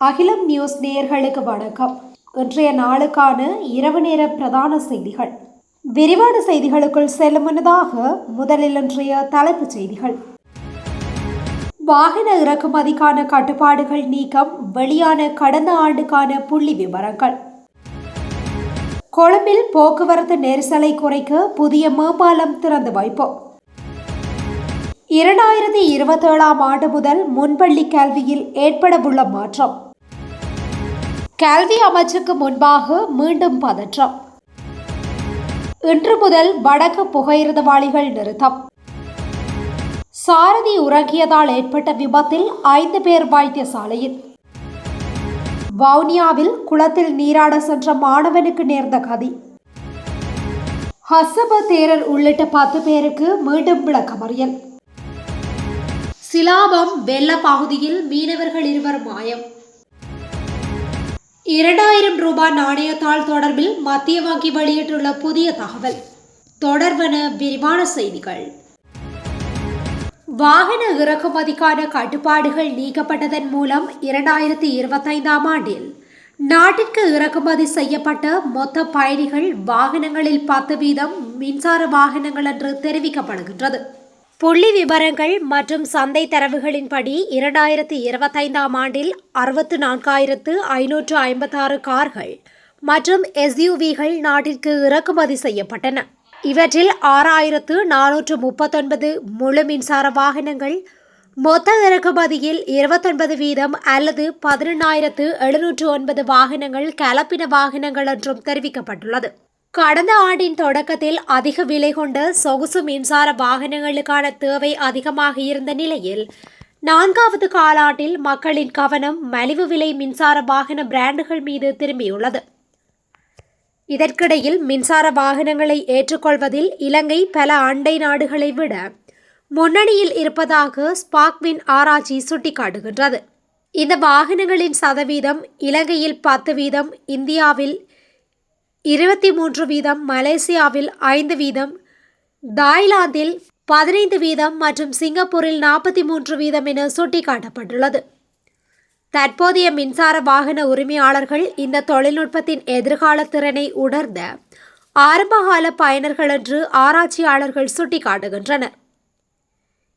அகிலம் நியூஸ் நேயர்களுக்கு வணக்கம். இன்றைய நாளுக்கான இரவு நேர பிரதான செய்திகள். விரிவான செய்திகளுக்குள் செல்லும் முன்னதாக முதலில் இன்றைய தலைப்புச் செய்திகள். வாகன இறக்குமதிக்கான கட்டுப்பாடுகள் நீக்கம் வெளியான கடந்த ஆண்டுக்கான புள்ளி விவரங்கள். கொழும்பில் போக்குவரத்து நெரிசலை குறைக்க புதிய மேம்பாலம் திறந்து வைப்போம். இரண்டாயிரத்தி இருபத்தேழாம் ஆண்டு முதல் முன்பள்ளி கல்வியில் ஏற்படவுள்ள மாற்றம். கல்வி அமைச்சுக்கு முன்பாக மீண்டும் பதற்றம். இன்று முதல் வடக்கு புகையிரதவாளிகள் நிறுத்தம். சாரதி உறங்கியதால் ஏற்பட்ட விபத்தில் ஐந்து பேர் வைத்தியசாலையில். வவுனியாவில் குளத்தில் நீராட சென்ற மாணவனுக்கு நேர்ந்த கதி. ஹசப தேரர் உள்ளிட்ட பத்து பேருக்கு மீண்டும் விளக்கமறியல். சிலாபம் வெள்ள பகுதியில் மீனவர்கள் இருவர் மாயம். இரண்டாயிரம் ரூபாய் நாணயத்தாள் தொடர்பில் மத்திய வங்கி வெளியிட்டுள்ள புதிய தகவல். தொடர்பன விரிவான செய்திகள். வாகன இறக்குமதிக்கான கட்டுப்பாடுகள் நீக்கப்பட்டதன் மூலம் இரண்டாயிரத்தி இருபத்தைந்தாம் ஆண்டில் நாட்டிற்கு இறக்குமதி செய்யப்பட்ட மொத்த பயணிகள் வாகனங்களில் பத்து வீதம் மின்சார வாகனங்கள் என்று தெரிவிக்கப்படுகின்றது. புள்ளி விவரங்கள் மற்றும் சந்தை தரவுகளின்படி இரண்டாயிரத்தி இருபத்தைந்தாம் ஆண்டில் அறுபத்து நான்காயிரத்து ஐநூற்று ஐம்பத்தாறு கார்கள் மற்றும் எஸ்யூவிகள் நாட்டிற்கு இறக்குமதி செய்யப்பட்டன. இவற்றில் ஆறாயிரத்து நானூற்று முப்பத்தொன்பது முழு மின்சார வாகனங்கள் மொத்த இறக்குமதியில் இருபத்தொன்பது வீதம் அல்லது பதினெண்ணாயிரத்து எழுநூற்று ஒன்பது வாகனங்கள் கலப்பின வாகனங்கள் என்றும் தெரிவிக்கப்பட்டுள்ளது. கடந்த ஆண்டின் தொடக்கத்தில் அதிக விலை கொண்ட சொகுசு மின்சார வாகனங்களுக்கான தேவை அதிகமாக இருந்த நிலையில் நான்காவது காலாண்டில் மக்களின் கவனம் மலிவு விலை மின்சார வாகன பிராண்டுகள் மீது திரும்பியுள்ளது. இதற்கிடையில் மின்சார வாகனங்களை ஏற்றுக்கொள்வதில் இலங்கை பல அண்டை நாடுகளை விட முன்னணியில் இருப்பதாக ஸ்பாக்வின் ஆராய்ச்சி சுட்டிக்காட்டுகின்றது. இந்த வாகனங்களின் சதவீதம் இலங்கையில் பத்து வீதம் இந்தியாவில் இருபத்தி மூன்று வீதம் மலேசியாவில் ஐந்து வீதம் தாய்லாந்தில் பதினைந்து வீதம் மற்றும் சிங்கப்பூரில் நாற்பத்தி மூன்று வீதம் என சுட்டிக்காட்டப்பட்டுள்ளது. தற்போதைய மின்சார வாகன உரிமையாளர்கள் இந்த தொழில்நுட்பத்தின் எதிர்கால திறனை உணர்ந்த ஆரம்பகால பயனர்கள் என்று ஆராய்ச்சியாளர்கள் சுட்டிக்காட்டுகின்றனர்.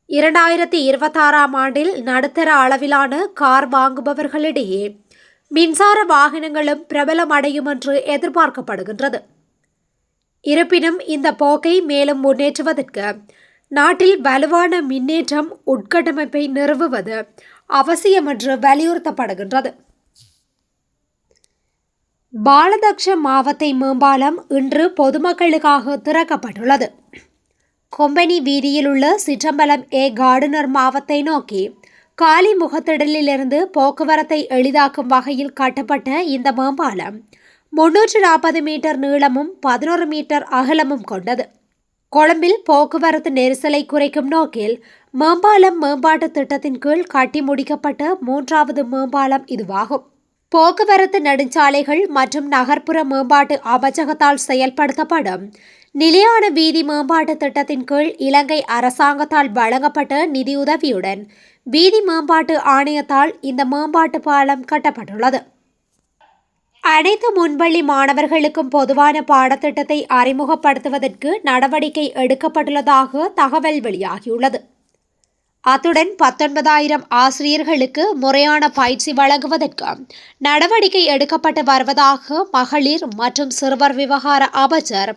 இரண்டாயிரத்தி இருபத்தாறாம் ஆண்டில் நடுத்தர அளவிலான கார் வாங்குபவர்களிடையே மின்சார வாகனங்களும் பிரபலமடையும் என்று எதிர்பார்க்கப்படுகின்றது. இருப்பினும் இந்த போக்கை மேலும் முன்னேற்றுவதற்கு நாட்டில் வலுவான மின்னேற்றம் உட்கட்டமைப்பை நிறுவுவது அவசியம் என்று வலியுறுத்தப்படுகின்றது. பாலதக்ஷ மாவத்தை மேம்பாலம் இன்று பொதுமக்களுக்காக திறக்கப்பட்டுள்ளது. கொம்பனி வீதியில் உள்ள சிற்றம்பலம் ஏ கார்டனர் மாவத்தை நோக்கி காலி முகத்திடலிலிருந்து போக்குவரத்தை எளிதாக்கும் வகையில் கட்டப்பட்ட இந்த மேம்பாலம் முன்னூற்று நாற்பது மீட்டர் நீளமும் பதினோரு மீட்டர் அகலமும் கொண்டது. கொழும்பில் போக்குவரத்து நெரிசலை குறைக்கும் நோக்கில் மேம்பாலம் மேம்பாட்டு திட்டத்தின் கீழ் கட்டி முடிக்கப்பட்ட மூன்றாவது மேம்பாலம் இதுவாகும். போக்குவரத்து நெடுஞ்சாலைகள் மற்றும் நகர்ப்புற மேம்பாட்டு அமைச்சகத்தால் செயல்படுத்தப்படும் நிலையான வீதி மேம்பாட்டு திட்டத்தின் கீழ் இலங்கை அரசாங்கத்தால் வழங்கப்பட்ட நிதியுதவியுடன் வீதி மேம்பாட்டு ஆணையத்தால் இந்த மேம்பாட்டு பாலம் கட்டப்பட்டுள்ளது. அனைத்து முன்பள்ளி மாணவர்களுக்கும் பொதுவான பாடத்திட்டத்தை அறிமுகப்படுத்துவதற்கு நடவடிக்கை எடுக்கப்பட்டுள்ளதாக தகவல் வெளியாகியுள்ளது. அத்துடன் பத்தொன்பதாயிரம் ஆசிரியர்களுக்கு முறையான பயிற்சி வழங்குவதற்கு நடவடிக்கை எடுக்கப்பட்டு வருவதாக மகளிர் மற்றும் சிறுவர் விவகார அமைச்சர்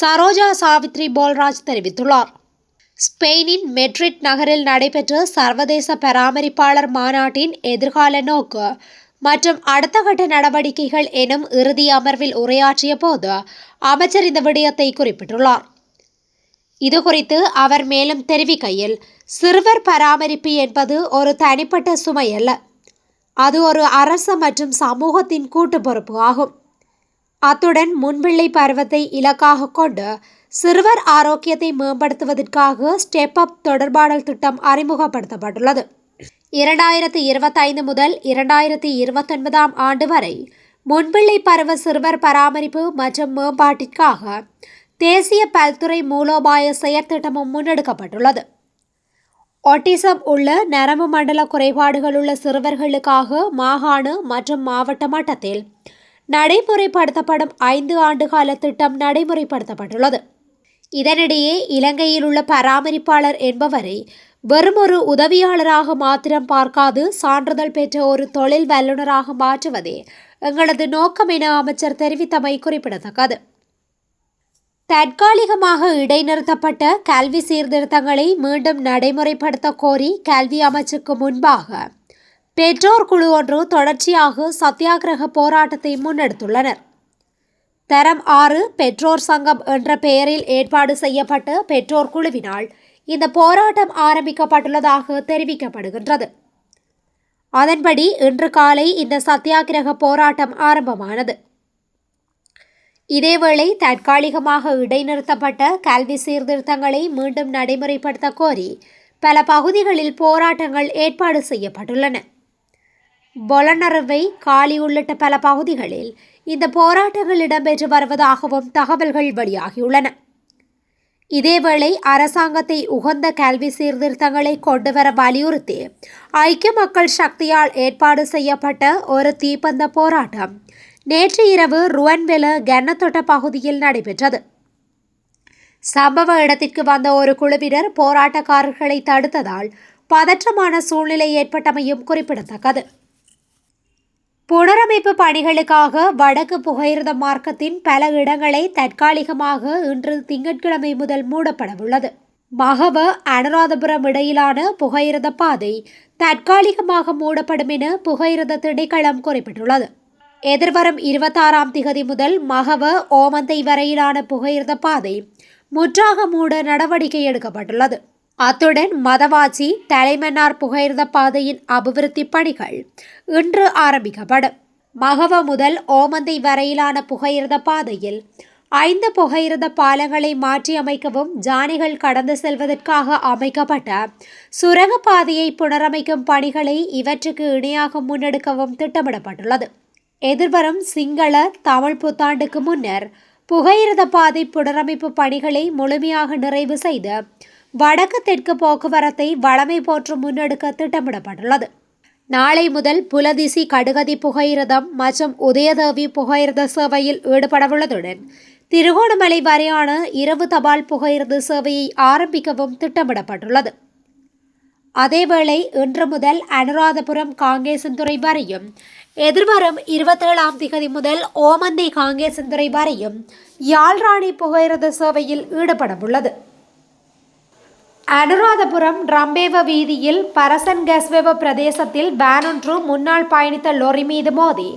சரோஜா சாவித்ரி போல்ராஜ் தெரிவித்துள்ளார். ஸ்பெயினின் மெட்ரிட் நகரில் நடைபெற்ற சர்வதேச பராமரிப்பாளர் மாநாட்டின் எதிர்கால நோக்கு மற்றும் அடுத்த கட்ட நடவடிக்கைகள் எனும் இறுதி அமர்வில் உரையாற்றிய போது அமைச்சர் இந்த விடயத்தை குறிப்பிட்டுள்ளார். இதுகுறித்து அவர் மேலும் தெரிவிக்கையில் சிறுவர் பராமரிப்பு என்பது ஒரு தனிப்பட்ட சுமை அல்ல. அது ஒரு அரசு மற்றும் சமூகத்தின் கூட்டு பொறுப்பு ஆகும். அத்துடன் முன்பிள்ளை பருவத்தை இலக்காக கொண்டு சிறுவர் ஆரோக்கியத்தை மேம்படுத்துவதற்காக ஸ்டெப் அப் தொடர்பாடல் திட்டம் அறிமுகப்படுத்தப்பட்டுள்ளது. இரண்டாயிரத்தி இருபத்தைந்து முதல் இரண்டாயிரத்தி இருபத்தொன்பதாம் ஆண்டு வரை முன்பிள்ளை பருவ சிறுவர் பராமரிப்பு மற்றும் மேம்பாட்டிற்காக தேசிய பல்துறை மூலோபாய செயற்திட்டமும் முன்னெடுக்கப்பட்டுள்ளது. ஒட்டிசம் உள்ள நரம்பு மண்டல குறைபாடுகள் உள்ள சிறுவர்களுக்காக மாகாண மற்றும் மாவட்ட மட்டத்தில் நடைமுறைப்படுத்தப்படும் ஐந்து ஆண்டுகால திட்டம் நடைமுறைப்படுத்தப்பட்டுள்ளது. இதனிடையே இலங்கையில் உள்ள பராமரிப்பாளர் என்பவரை வெறும் ஒரு உதவியாளராக மாத்திரம் பார்க்காது சான்றிதழ் பெற்ற ஒரு தொழில் வல்லுநராக மாற்றுவதே எங்களது நோக்கம் என அமைச்சர் தெரிவித்தமை குறிப்பிடத்தக்கது. தற்காலிகமாக இடைநிறுத்தப்பட்ட கல்வி சீர்திருத்தங்களை மீண்டும் நடைமுறைப்படுத்த கோரி கல்வி அமைச்சுக்கு முன்பாக பெற்றோர் குழு ஒன்று தொடர்ச்சியாக சத்தியாகிரக போராட்டத்தை முன்னெடுத்துள்ளனர். தரம் ஆறு பெற்றோர் சங்கம் என்ற பெயரில் ஏற்பாடு செய்யப்பட்ட பெற்றோர் குழுவினால் இந்த போராட்டம் ஆரம்பிக்கப்பட்டுள்ளதாக தெரிவிக்கப்படுகின்றது. அதன்படி இன்று காலை இந்த சத்தியாகிரக போராட்டம் ஆரம்பமானது. இதேவேளை தற்காலிகமாக இடைநிறுத்தப்பட்ட கல்வி சீர்திருத்தங்களை மீண்டும் நடைமுறைப்படுத்த கோரி பல பகுதிகளில் போராட்டங்கள் ஏற்பாடு செய்யப்பட்டுள்ளன. பொலனறுவை காலி உள்ளிட்ட பல பகுதிகளில் இந்த போராட்டங்கள் இடம்பெற்று வருவதாகவும் தகவல்கள் வெளியாகியுள்ளன. இதேவேளை அரசாங்கத்தை உகந்த கல்வி சீர்திருத்தங்களை கொண்டுவர வலியுறுத்தி ஐக்கிய மக்கள் சக்தியால் ஏற்பாடு செய்யப்பட்ட ஒரு தீப்பந்த போராட்டம் நேற்று இரவு ருவன்வெல கன்னத்தோட்ட பகுதியில் நடைபெற்றது. சம்பவ இடத்திற்கு வந்த ஒரு குழுவினர் போராட்டக்காரர்களை தடுத்ததால் பதற்றமான சூழ்நிலை ஏற்பட்டமையும் குறிப்பிடத்தக்கது. புனரமைப்பு பணிகளுக்காக வடக்கு புகையிரத மார்க்கத்தின் பல இடங்களை தற்காலிகமாக இன்று திங்கட்கிழமை முதல் மூடப்படவுள்ளது. மகவ அனுராதபுரம் இடையிலான புகையிரத பாதை தற்காலிகமாக மூடப்படும் என புகையிரத திணைக்களம் குறிப்பிட்டுள்ளது. எதிர்வரும் இருபத்தாறாம் திகதி முதல் மகவ ஓமந்தை வரையிலான புகையிரத பாதை முற்றாக மூட நடவடிக்கை எடுக்கப்பட்டுள்ளது. அத்துடன் மதவாச்சி தலைமன்னார் புகையிரத பாதையின் அபிவிருத்தி பணிகள் இன்று ஆரம்பிக்கப்படும். மகவ முதல் ஓமந்தை வரையிலான புகையிரத பாதையில் ஐந்து புகையிரத பாலங்களை மாற்றி அமைக்கவும் ஜானிகள் கடந்து செல்வதற்காக அமைக்கப்பட்ட சுரங்கப்பாதையை புனரமைக்கும் பணிகளை இவற்றுக்கு இணையாக முன்னெடுக்கவும் திட்டமிடப்பட்டுள்ளது. எதிர்வரும் சிங்கள தமிழ் புத்தாண்டுக்கு முன்னர் புகையிரத பாதை புனரமைப்பு பணிகளை முழுமையாக நிறைவு செய்து வடக்கு தெற்கு போக்குவரத்தை வளமை போற்று முன்னெடுக்க திட்டமிடப்பட்டுள்ளது. நாளை முதல் புலதிசி கடுகதி புகையிரதம் மற்றும் உதயதேவி புகையிரத சேவையில் ஈடுபடவுள்ளதுடன் திருகோணமலை வரையான இரவு தபால் புகையிரத சேவையை ஆரம்பிக்கவும் திட்டமிடப்பட்டுள்ளது. அதேவேளை இன்று முதல் அனுராதபுரம் காங்கேசன்துறை வரையும் எதிர்வரும் இருபத்தேழாம் திகதி முதல் ஓமந்தி காங்கேசந்துறை வரையும் யாழ்ராணி புகையிரத சேவையில் ஈடுபடவுள்ளது. அனுராதபுரம் ரம்பேவ வீதியில் பரசன் கஸ்வெவ பிரதேசத்தில் வேனொன்று முன்னாள் பயணித்த லொரி மீது மோதி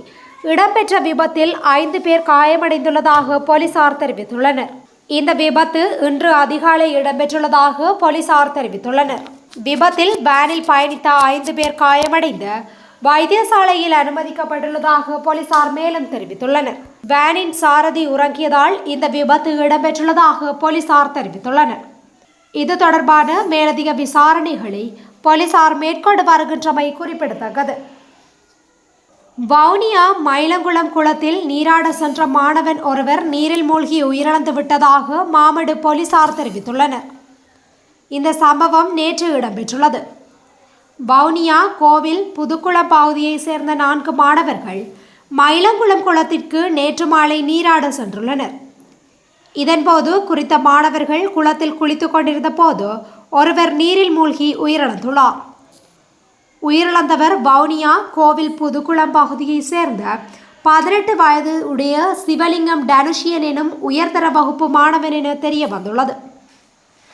இடம்பெற்ற விபத்தில் ஐந்து பேர் காயமடைந்துள்ளதாக போலீசார் தெரிவித்துள்ளனர். இந்த விபத்து இன்று அதிகாலை இடம்பெற்றுள்ளதாக போலீசார் தெரிவித்துள்ளனர். விபத்தில் வேனில் பயணித்த ஐந்து பேர் காயமடைந்த வைத்தியசாலையில் அனுமதிக்கப்பட்டுள்ளதாக போலீசார் மேலும் தெரிவித்துள்ளனர். வேனின் சாரதி உறங்கியதால் இந்த விபத்து இடம்பெற்றுள்ளதாக போலீசார் தெரிவித்துள்ளனர். இது தொடர்பான மேலதிக விசாரணைகளை போலீசார் மேற்கொண்டு வருகின்றமை குறிப்பிடத்தக்கது. வவுனியா மயிலங்குளம் குளத்தில் நீராட சென்ற மாணவன் ஒருவர் நீரில் மூழ்கி உயிரிழந்து விட்டதாக மாமடு போலீசார் தெரிவித்துள்ளனர். இந்த சம்பவம் நேற்று இடம்பெற்றுள்ளது. வவுனியா கோவில் புதுக்குளம் பகுதியைச் சேர்ந்த நான்கு மாணவர்கள் மயிலங்குளம் குளத்திற்கு நேற்று மாலை நீராட சென்றுள்ளனர். இதன்போது குறித்த மாணவர்கள் குளத்தில் குளித்து கொண்டிருந்த போது ஒருவர் நீரில் மூழ்கி உயிரிழந்துள்ளார். உயிரிழந்தவர் வவுனியா கோவில் புதுக்குளம் பகுதியைச் சேர்ந்த பதினெட்டு வயது உடைய சிவலிங்கம் டனுஷியன் எனும் உயர்தர வகுப்பு மாணவன் என தெரிய வந்துள்ளது.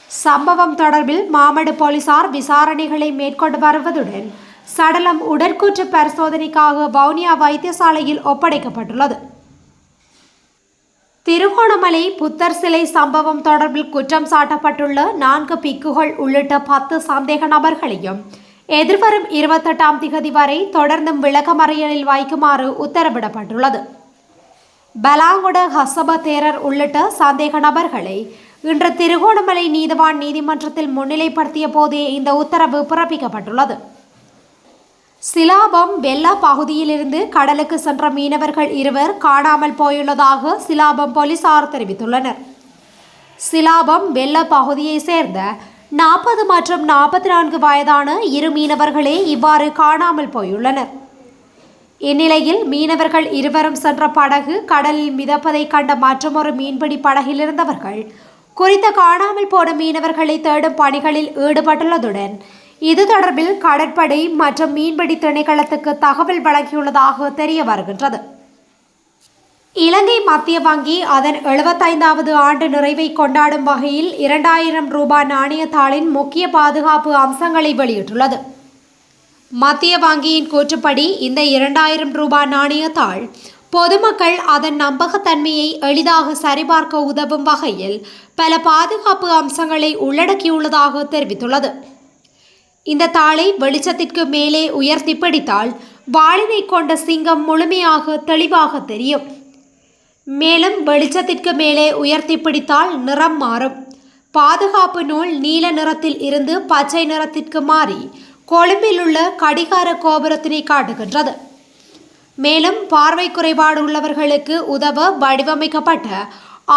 சம்பவம் தொடர்பில் மாமடு போலீசார் விசாரணைகளை மேற்கொண்டு வருவதுடன் சடலம் உடற்கூற்று பரிசோதனைக்காக வவுனியா வைத்தியசாலையில் ஒப்படைக்கப்பட்டுள்ளது. திருகோணமலை புத்தர் சிலை சம்பவம் தொடர்பில் குற்றம் சாட்டப்பட்டுள்ள நான்கு பிக்குகள் உள்ளிட்ட பத்து சந்தேக நபர்களையும் எதிர்வரும் இருபத்தெட்டாம் திகதி வரை தொடர்ந்தும் விளக்கமறியலில் வைக்குமாறு உத்தரவிடப்பட்டுள்ளது. பலாங்குட ஹசப தேரர் உள்ளிட்ட சந்தேக நபர்களை இன்று திருகோணமலை நீதவான் நீதிமன்றத்தில் முன்னிலைப்படுத்திய போதே இந்த உத்தரவு பிறப்பிக்கப்பட்டுள்ளது. சிலாபம் வெள்ளா பகுதியிலிருந்து கடலுக்கு சென்ற மீனவர்கள் இருவர் காணாமல் போயுள்ளதாக சிலாபம் போலீசார் தெரிவித்துள்ளனர். சிலாபம் வெள்ள பகுதியைச் சேர்ந்த நாற்பது மற்றும் நாற்பத்தி நான்கு வயதான இரு மீனவர்களே இவ்வாறு காணாமல் போயுள்ளனர். இந்நிலையில் மீனவர்கள் இருவரும் சென்ற படகு கடலில் மிதப்பதை கண்ட மற்றொரு மீன்பிடி படகில் இருந்தவர்கள் குறித்த காணாமல் போன மீனவர்களை தேடும் பணிகளில் ஈடுபட்டுள்ளதுடன் இது தொடர்பில் கடற்படை மற்றும் மீன்பிடி திணைக்களத்துக்கு தகவல் வழங்கியுள்ளதாக தெரிய வருகின்றது. இலங்கை மத்திய வங்கி அதன் எழுபத்தைந்தாவது ஆண்டு நிறைவை கொண்டாடும் வகையில் இரண்டாயிரம் ரூபாய் நாணயத்தாளின் முக்கிய பாதுகாப்பு அம்சங்களை வெளியிட்டுள்ளது. மத்திய வங்கியின் கூற்றுப்படி இந்த இரண்டாயிரம் ரூபாய் நாணயத்தாள் பொதுமக்கள் அதன் நம்பகத்தன்மையை எளிதாக சரிபார்க்க உதவும் வகையில் பல பாதுகாப்பு அம்சங்களை உள்ளடக்கியுள்ளதாக தெரிவித்துள்ளது. இந்த தாளை வெளிச்சத்திற்கு மேலே உயர்த்தி பிடித்தால் வாளினை கொண்ட சிங்கம் முழுமையாக தெளிவாக தெரியும். மேலும் வெளிச்சத்திற்கு மேலே உயர்த்தி பிடித்தால் நிறம் மாறும். பாதுகாப்பு நூல் நீல நிறத்தில் இருந்து பச்சை நிறத்திற்கு மாறி கொழும்பில் உள்ள கடிகார கோபுரத்தினை காட்டுகின்றது. மேலும் பார்வை குறைபாடு உள்ளவர்களுக்கு உதவ வடிவமைக்கப்பட்ட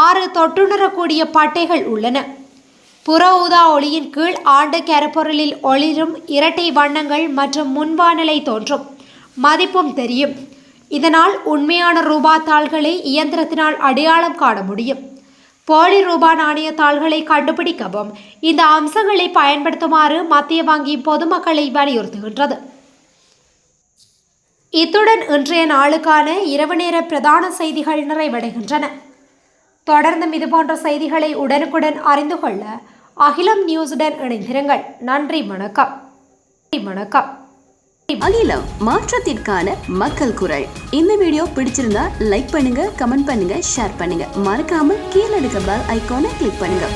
ஆறு தொட்டுணரக்கூடிய பட்டைகள் உள்ளன. புற ஊதா ஒளியின் கீழ் ஆண்டு கரப்பொருளில் ஒளிரும் இரட்டை வண்ணங்கள் மற்றும் முன்வானலை தோன்றும். மதிப்பும் தெரியும். இதனால் உண்மையான ரூபா தாள்களை இயந்திரத்தினால் அடையாளம் காண முடியும். போலி ரூபா நாணய தாள்களை கண்டுபிடிக்கவும் இந்த அம்சங்களை பயன்படுத்துமாறு மத்திய வங்கி பொதுமக்களை வலியுறுத்துகின்றது. இத்துடன் இன்றைய நாளுக்கான இரவு நேர பிரதான செய்திகள் நிறைவடைகின்றன. தொடர்ந்தும் இதுபோன்ற செய்திகளை உடனுக்குடன் அறிந்து கொள்ள அகிலம் நியூஸுடன் இணைந்திருங்கள். நன்றி வணக்கம். வணக்கம். அகிலம் மாற்றத்திற்கான மக்கள் குரல். இந்த வீடியோ பிடிச்சிருந்தா லைக் பண்ணுங்க கமெண்ட் பண்ணுங்க ஷேர் பண்ணுங்க. மறக்காம கீழே இருக்க பெல் ஐக்கானை கிளிக் பண்ணுங்க.